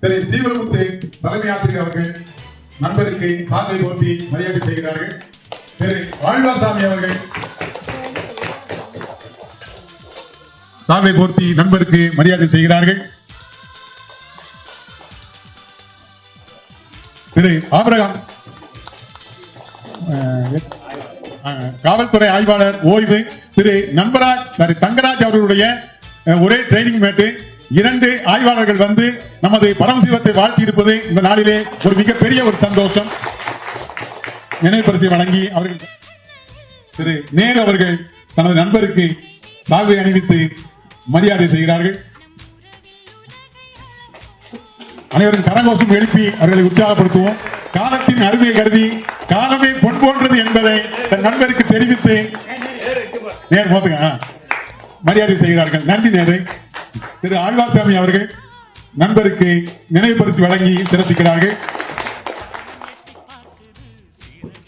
திரு சீவகுத்து தலைமை ஆசிரியர் அவர்கள் நண்பருக்கு சார்பை போட்டி மரியாதை செய்கிறார்கள். திரு வாழ்வாசாமி அவர்கள் சார்பை போர்த்தி நண்பருக்கு மரியாதை செய்கிறார்கள். திரு ஆபிரகாம் காவல்துறை ஆய்வாளர் ஓய்வு திரு நண்பராஜ் சாரி தங்கராஜ் அவர்களுடைய ஒரே ட்ரைனிங் மேட்டு இரண்டு ஆய்வாளர்கள் வந்து நமது பரமசிவத்தை வாழ்த்தி இருப்பது இந்த நாளிலே ஒரு மிகப்பெரிய ஒரு சந்தோஷம். நினைவு பரிசை வழங்கி அவர்கள் திரு நேரு அவர்கள் தனது நண்பருக்கு சால்வை அணிவித்து மரியாதை செய்கிறார்கள். அனைவரும் கரகோஷம் எழுப்பி அவர்களை உற்சாகப்படுத்துவோம். காலத்தின் அருமையை கருதி காலமே பொன் போன்றது என்பதை தன் நண்பருக்கு தெரிவித்து நேர் போதுங்க. மரியாதை செய்கிறார்கள். நன்றி நேரு. திரு ஆழ்வார்சாமி அவர்கள் நண்பருக்கு நினைவு பரிசு வழங்கி சிறப்பிக்கிறார்கள்.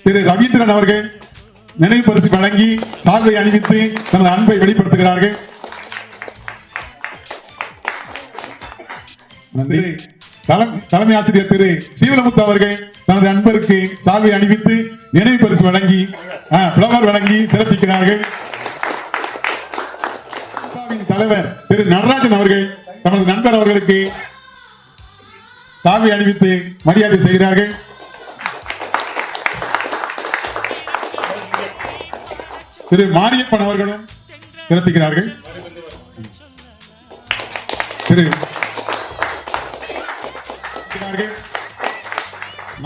திரு ரவீந்திரன் அவர்கள் நினைவு பரிசு வழங்கி சால்வை அணிவித்து தனது அன்பை வெளிப்படுத்துகிறார்கள். தலம்- தலைமை ஆசிரியர் திரு சீவலமுத்து அவர்கள் தனது அன்பருக்கு சால்வை அணிவித்து நினைவு பரிசு வழங்கி பிளவர் வழங்கி சிறப்பிக்கிறார்கள். தலைவர் திரு நடராஜன் அவர்கள் தமது நண்பர் அவர்களுக்கு சால்வை அணிவித்து மரியாதை செய்கிறார்கள். திரு மாரியப்பன் அவர்களும் சிறப்பிக்கிறார்கள். திரு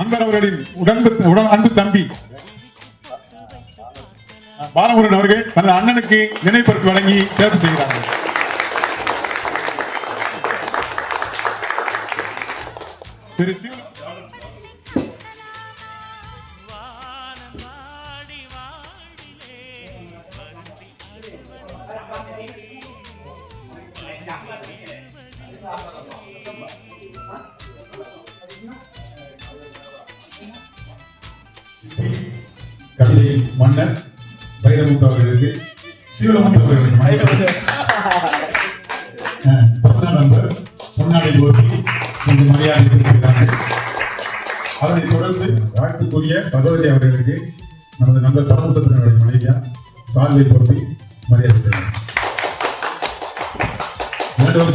நண்பர் அவர்களின் உடன்பு உடன் அன்பு தம்பி பாலமுருகன் அவர்கள் தனது அண்ணனுக்கு நினைப்பரிசு வழங்கி சிறப்பு செய்கிறார்கள். திரு கவிதை மன்னர் வைரமுத்து அவர்களுக்கு சிவலமுத்து அவர்களுக்கு பிறந்த நண்பர் பொன்னாடை போட்டி இந்த மரியாதை கொடுத்திருக்காங்க அதனைத் தொடர்ந்து வாழ்த்துக்குரிய சகோதரி அவர்களுக்கு நமது நண்பர் பரமசத்திரனுடைய மனைவியா சால்வை பொறுப்பை மரியாதை செய்யலாம் இரண்டோடு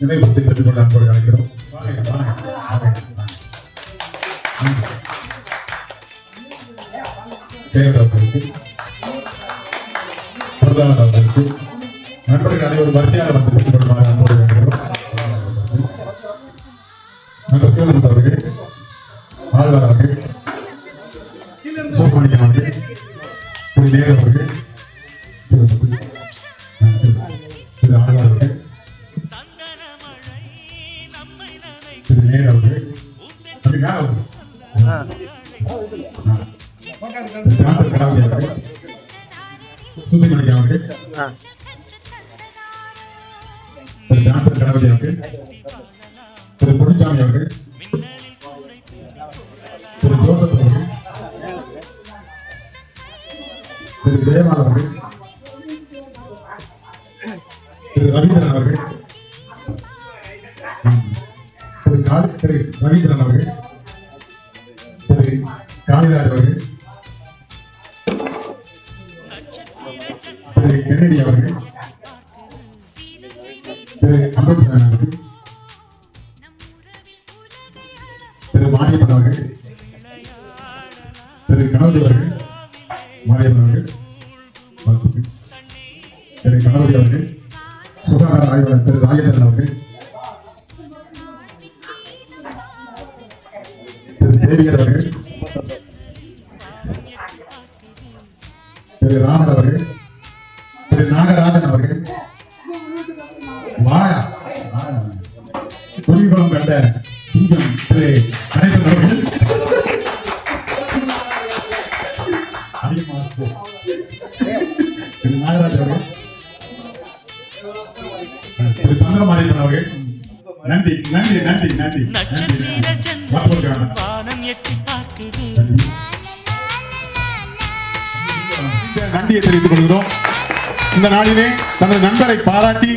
நினைவு செய்து பெற்றுக்கொள்ள அன்போடு அழைக்கிறோம். நண்பர்கள் அனைவரும் வரிசையாக வந்து பெற்றுக் அன்போடு நண்பர் சிவனந்த் அவர்கள் ஆழ்வார் அவர்கள் அவர்கள் திரு அவர்கள் திரு ஆழ்வார் அவர்கள் திரு அவர்கள் அவர்கள். சுசிமணி அவர்கள் திரு டாக்டர் கணபதி அவர்கள் திரு பொன்னிச்சாமி அவர்கள் திரு ஜோசப் அவர்கள் திரு ஜெயமால் அவர்கள் திரு ரவீந்திரன் அவர்கள் திரு காலி திரு ரவீந்திரன் அவர்கள் திரு காளிதாஸ் அவர்கள் திரு அவர்கள் திரு கணபதி அவர்கள் மாரியப்பன் அவர்கள் வாழ்த்துக்கள். திரு கணபதி அவர்கள் சுகாதார ஆய்வாளர் திரு ராஜேந்திரன் அவர்கள் திரு சேவியர் அவர்கள் திரு ராமன் அவர்கள் திரு நாகராஜன் அவர்கள் வாயா வாயா. கண்ட சிங்கம் திரு திரு நாகராஜ் அவர்கள் திரு சந்திரமாரியன் அவர்கள். நன்றி நன்றி நன்றி நன்றி. நன்றியை தெரிவித்துக் கொள்கிறோம். இந்த நாளிலே தனது நண்பரை பாராட்டி